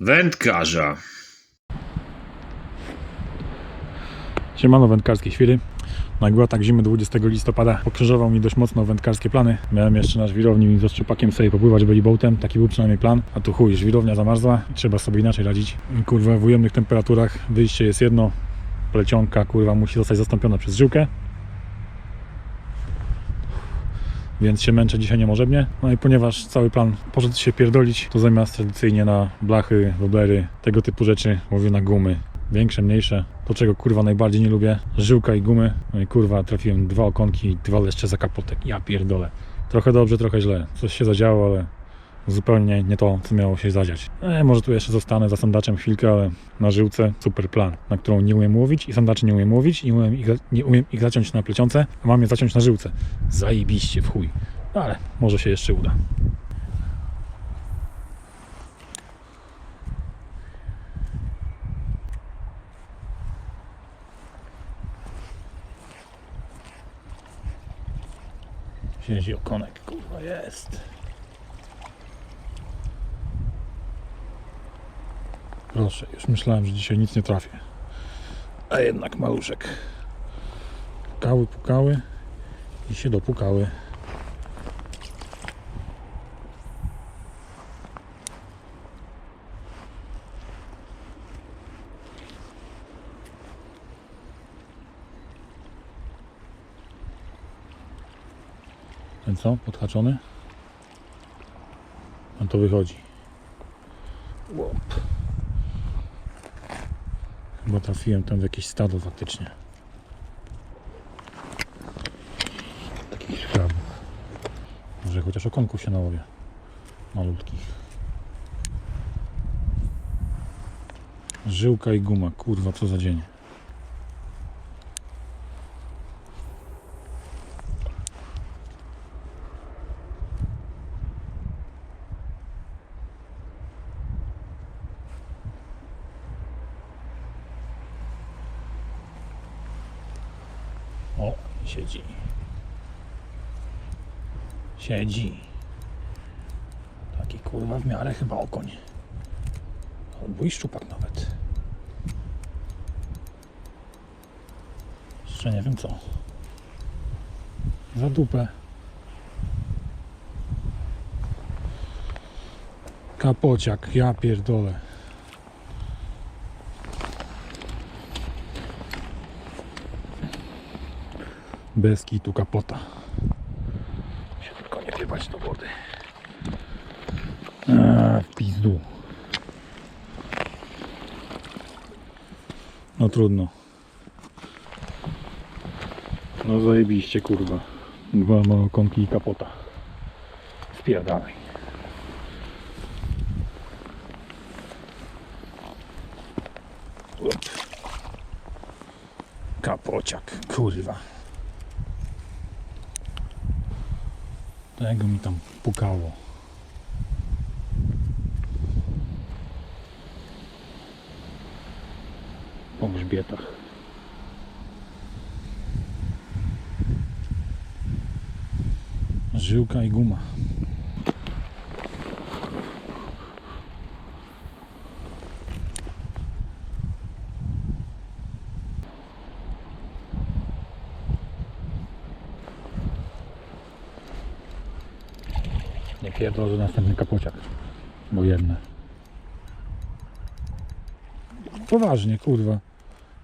wędkarza. Siemano wędkarskie świry. Nagła tak zimy 20 listopada pokrzyżował mi dość mocno wędkarskie plany. Miałem jeszcze na żwirowni ze szczupakiem sobie popływać boatem, taki był przynajmniej plan. A tu chuj, żwirownia zamarzła trzeba sobie inaczej radzić. Kurwa, w ujemnych temperaturach wyjście jest jedno, plecionka kurwa musi zostać zastąpiona przez żyłkę. Więc się męczę dzisiaj niemożebnie. No i ponieważ cały plan poszedł się pierdolić, to zamiast tradycyjnie na blachy, woblery, tego typu rzeczy łowię na gumy. Większe, mniejsze. To czego kurwa najbardziej nie lubię, żyłka i gumy. No i kurwa trafiłem dwa okonki i dwa leszcze za kapotek. Ja pierdolę. Trochę dobrze, trochę źle. Coś się zadziało, ale zupełnie nie to, co miało się zadziać. E, może tu jeszcze zostanę za sandaczem chwilkę, ale na żyłce super plan, na którą nie umiem łowić i sandaczy nie umiem łowić i umiem ich, nie umiem ich zaciąć na plecionce, a mam je zaciąć na żyłce. Zajebiście w chuj. No ale może się jeszcze uda. Siedzi okonek, kurwa jest. Proszę, już myślałem, że dzisiaj nic nie trafię. A jednak maluszek. Pukały, pukały i się dopukały. Ten co? Podhaczony? On to wychodzi. Łop. Chyba trafiłem tam w jakieś stado faktycznie. Takich szkrabów. Może chociaż okonków się nałowię. Malutkich. Żyłka i guma. Kurwa, co za dzień. O, siedzi. Siedzi. Taki kurwa w miarę chyba okoń. Albo i szczupak nawet. Jeszcze nie wiem co. Za dupę. Kapociak, ja pierdolę. Bez kitu kapota. Się tylko nie wjebać do wody. A, w pizdu. No trudno. No zajebiście kurwa. Dwa małe konki i kapota. Wpierdalaj. Up. Kapociak, kurwa. Tego mi tam pukało. Po grzbietach. Żyłka i guma. Nie pierdol, że następny kapociak. Bo. Poważnie, kurwa.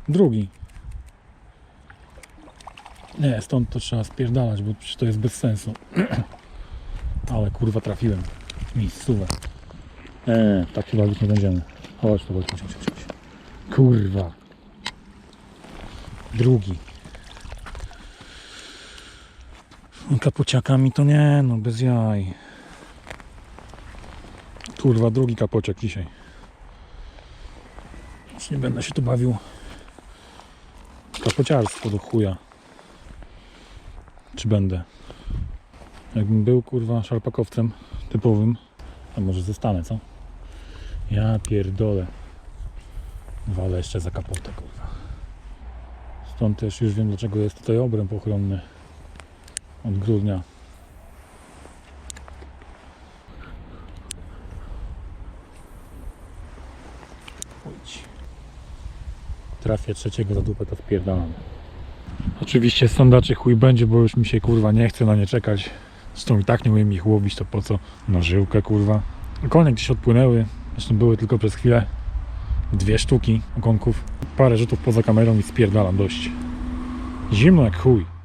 Drugi. Nie, stąd to trzeba spierdalać, bo przecież to jest bez sensu. Ale kurwa trafiłem. Miejscówę. Eee, tak się bawić nie będziemy. Chodź tu, chodź, chodź, chodź, chodź. Kurwa. Drugi. Kapociakami to nie, no bez jaj. Kurwa, drugi kapociak dzisiaj. Już nie będę się tu bawił. Kapociarstwo do chuja. Czy będę? Jakbym był kurwa szarpakowcem typowym, a może zostanę, co? Ja pierdolę. Walę jeszcze za kapotę, kurwa. Stąd też już wiem, dlaczego jest tutaj obręb ochronny od grudnia. Trafię trzeciego za dupę, to spierdalam. Oczywiście sandaczy chuj będzie, bo już mi się kurwa nie chce na nie czekać. Zresztą i tak nie umiem ich łowić, to po co? Na żyłkę kurwa. Konie gdzieś odpłynęły, zresztą były tylko przez chwilę. Dwie sztuki okonków. Parę rzutów poza kamerą i spierdalam dość. Zimno jak chuj.